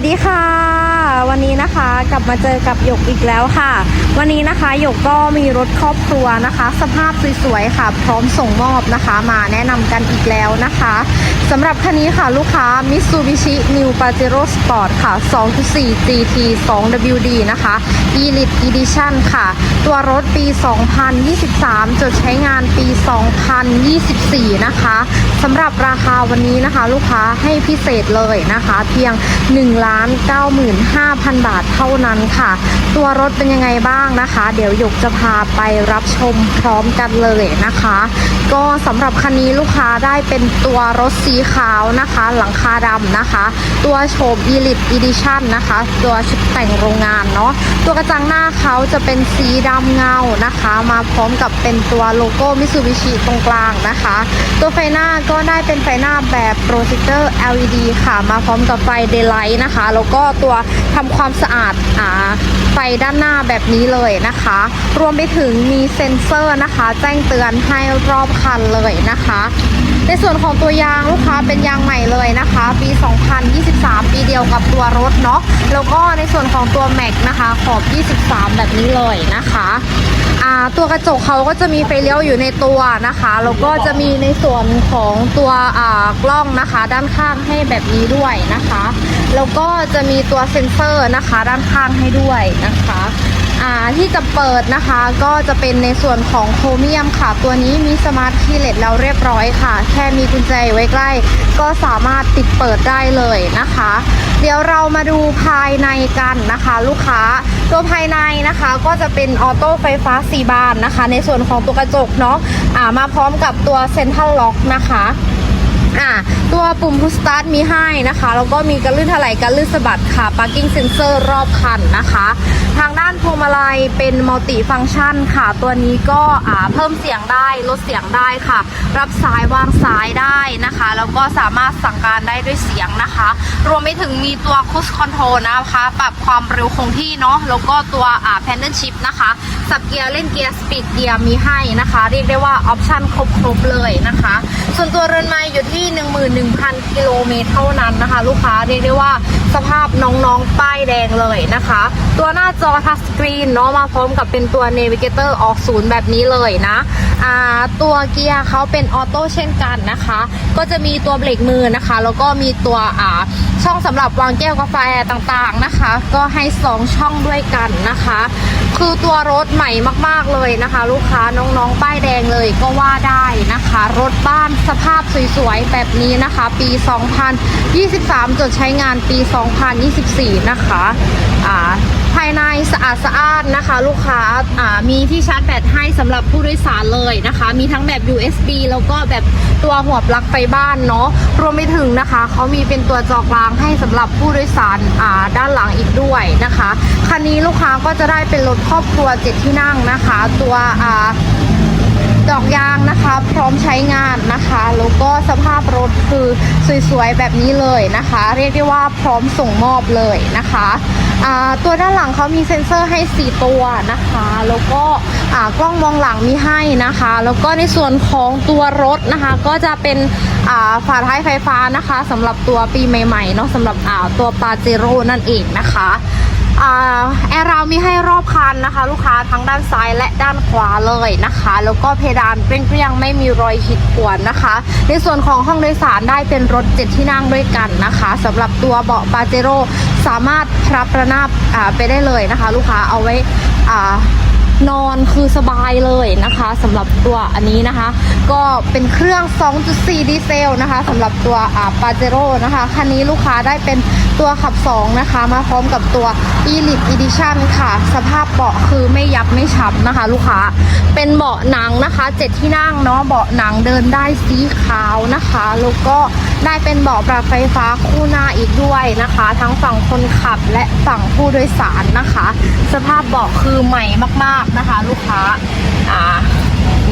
สวัสดีค่ะ วันนี้นะคะกลับมาเจอกับหยกอีกแล้วค่ะ วันนี้นะคะหยกก็มีรถครอบครัวนะคะ สภาพสวยๆค่ะ พร้อมส่งมอบนะคะ มาแนะนำกันอีกแล้วนะคะสำหรับคันนี้ค่ะลูกค้า Mitsubishi New Pajero Sport ค่ะ 2.4 GT 2WD นะคะ Elite Edition ค่ะ ตัวรถปี 2023 จดใช้งานปี 2024 นะคะสำหรับราคาวันนี้นะคะ ลูกค้าให้พิเศษเลยนะคะ เพียง 1 9 5 0 0 5,000 บาทเท่านั้นค่ะ ตัวรถเป็นยังไงบ้างนะคะ เดี๋ยวหยกจะพาไปรับชมพร้อมกันเลยนะคะ ก็สำหรับคันนี้ลูกค้าได้เป็นตัวรถสีขาวนะคะ หลังคาดำนะคะ ตัวโฉม Elite อีดิชั่นนะคะ ตัวชุดแต่งโรงงานเนาะตัวกระจังหน้าเขาจะเป็นสีดำเงานะคะ มาพร้อมกับเป็นตัวโลโก้มิสูบิชิตรงกลางนะคะ ตัวไฟหน้าก็ได้เป็นไฟหน้าแบบโปรเจคเตอร์ LED ค่ะ มาพร้อมกับไฟเดย์ไลท์นะคะ แล้วก็ตัวทำความสะอาดอ่าไฟด้านหน้าแบบนี้เลยนะคะ รวมไปถึงมีเซ็นเซอร์นะคะ แจ้งเตือนให้รอบคันเลยนะคะ ในส่วนของตัวยางลูกค้าเป็นยางใหม่เลยนะคะ ปี 2023 ปีเดียวกับตัวรถเนาะแล้วก็ในส่วนของตัวแม็กนะคะ ขอบ 23 แบบนี้เลยนะคะอ่าตัวกระจกเขาก็จะมีไฟเลี้ยวอยู่ในตัวนะคะแล้วก็จะมีในส่วนของตัวอ่ากล้องนะคะ ด้านข้างให้แบบนี้ด้วยนะคะแล้วก็จะมีตัวเซ็นเซอร์นะคะ ด้านข้างให้ด้วยนะคะ อ่าที่จะเปิดนะคะก็จะเป็นในส่วนของโครเมียมค่ะ ตัวนี้มีสมาร์ทคีย์เลสแล้วเรียบร้อยค่ะ แค่มีกุญแจไว้ใกล้ ก็สามารถติดเปิดได้เลยนะคะ เดี๋ยวเรามาดูภายในกันนะคะ ลูกค้าตัวภายในนะคะก็จะเป็นออโต้ไฟฟ้า 4 บานนะคะ ในส่วนของตัวกระจกเนาะอ่ามาพร้อมกับตัวเซ็นทรัลล็อกนะคะ อ่าตัวปุ่มพุชสตาร์ทมีให้นะคะ แล้วก็มีการลื่นถลายการลื่นสะบัดค่ะ parking sensor รอบคันนะคะ ทางด้านพวงมาลัยเป็นมัลติฟัง c t ชันค่ะ ตัวนี้ก็อ่าเพิ่มเสียงได้ลดเสียงได้ค่ะ รับสายวางสายได้นะคะ แล้วก็สามารถสั่งการได้ด้วยเสียงนะคะ รวมไปถึงมีตัวคุชคอนโทรลนะคะปรับความเร็วคงที่เนาะแล้วก็ตัวอ่าแพนเดิลชิพนะคะสับเกียร์เล่นเกียร์สปีดเกียร์มีให้นะคะ เรียกได้ว่าออปชั่นครบๆเลยนะคะ ส่วนตัวเรือนไม้อยู่ที่ 11,000 กิโลเมตรเท่านั้นนะคะ ลูกค้าเรียกได้ว่าสภาพน้องๆ ป้ายแดงเลยนะคะ ตัวหน้าจอทัชสกรีนเนาะมาพร้อมกับเป็นตัว Navigator ออกศูนย์แบบนี้เลยนะตัวเกียร์เขาเป็นออโต้เช่นกันนะคะ ก็จะมีตัวเบรกมือนะคะ แล้วก็มีตัวอ่า ช่องสำหรับวางแก้วกาแฟต่างๆนะคะ ก็ให้2ช่องด้วยกันนะคะ คือตัวรถใหม่มากๆเลยนะคะ ลูกค้าน้องๆป้ายแดงเลยก็ว่าได้นะคะ รถบ้านสภาพสวยๆแบบนี้นะคะ ปี 2023 จดใช้งานปี 2024 นะคะอ่า ภายในสะอาดสะอานนะคะ ลูกค้าอ่ามีที่ชาร์จแบตให้สำหรับผู้โดยสารเลยนะคะ มีทั้งแบบ USB แล้วก็แบบตัวหัวปลั๊กไฟบ้านเนาะรวมไปถึงนะคะเขามีเป็นตัวจอกลางให้สำหรับผู้โดยสารอ่าด้านหลังอีกด้วยนะคะคันนี้ลูกค้าก็จะได้เป็นรถครอบครัวเจ็ดที่นั่งนะคะ ตัวอ่าดอกยางนะคะพร้อมใช้งานนะคะแล้วก็สภาพรถคือสวยๆแบบนี้เลยนะคะ เรียกได้ว่าพร้อมส่งมอบเลยนะคะ ตัวด้านหลังเขามีเซ็นเซอร์ให้ 4 ตัวนะคะ แล้วก็กล้องมองหลังมีให้นะคะ แล้วก็ในส่วนของตัวรถนะคะ ก็จะเป็นฝาท้ายไฟฟ้านะคะสำหรับตัวปีใหม่ๆเนาะสำหรับตัวปาเจโร่นั่นเองนะคะ แอร์ราวมีให้รอบคันนะคะ ลูกค้าทั้งด้านซ้ายและด้านขวาเลยนะคะ แล้วก็เพดานเปรี้ยงๆไม่มีรอยขีดข่วนนะคะ ในส่วนของห้องโดยสารได้เป็นรถเจ็ดที่นั่งด้วยกันนะคะสำหรับตัวเบาะปาเจโร่สามารถพับระนาบไปได้เลยนะคะ ลูกค้าเอาไว้นอนคือสบายเลยนะคะสำหรับตัวอันนี้นะคะ ก็เป็นเครื่อง 2.4 ดีเซลนะคะสำหรับตัวปาเจโร่นะคะ คันนี้ลูกค้าได้เป็นตัวขับ 2 นะคะ มาพร้อมกับตัว Elite Edition ค่ะ สภาพเบาะคือไม่ยับไม่ฉับนะคะ ลูกค้า เป็นเบาะหนังนะคะ 7 ที่นั่งเนาะ เบาะหนังเดินได้สีขาวนะคะ แล้วก็ได้เป็นเบาะปรับไฟฟ้าคู่หน้าอีกด้วยนะคะ ทั้งฝั่งคนขับและฝั่งผู้โดยสารนะคะ สภาพเบาะคือใหม่มาก ๆนะคะ ลูกค้า อ่า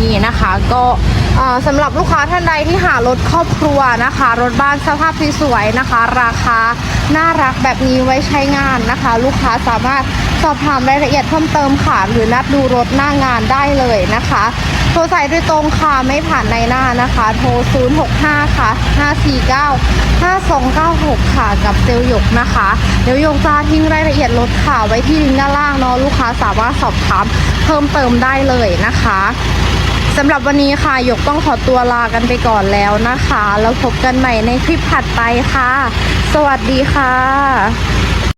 นี่นะคะ ก็สำหรับลูกค้าท่านใดที่หารถครอบครัวนะคะ รถบ้านสภาพสวยๆนะคะ ราคาน่ารักแบบนี้ไว้ใช้งานนะคะ ลูกค้าสามารถ สอบถามรายละเอียดเพิ่มเติมค่ะ หรือนัดดูรถหน้างานได้เลยนะคะ โทรสายโดยตรงค่ะ ไม่ผ่านในหน้านะคะ โทร 065 ค่ะ 549 5296 ค่ะกับเซลลหยกนะคะ เดี๋ยวหยกจะทิ้งรายละเอียดรถค่ะ ไว้ที่ลิงก์ด้านล่างเนาะลูกค้าสามารถสอบถามเพิ่มเติมได้เลยนะคะสำหรับวันนี้ค่ะหยกต้องขอตัวลากันไปก่อนแล้วนะคะ แล้วพบกันใหม่ในคลิปถัดไปค่ะ สวัสดีค่ะ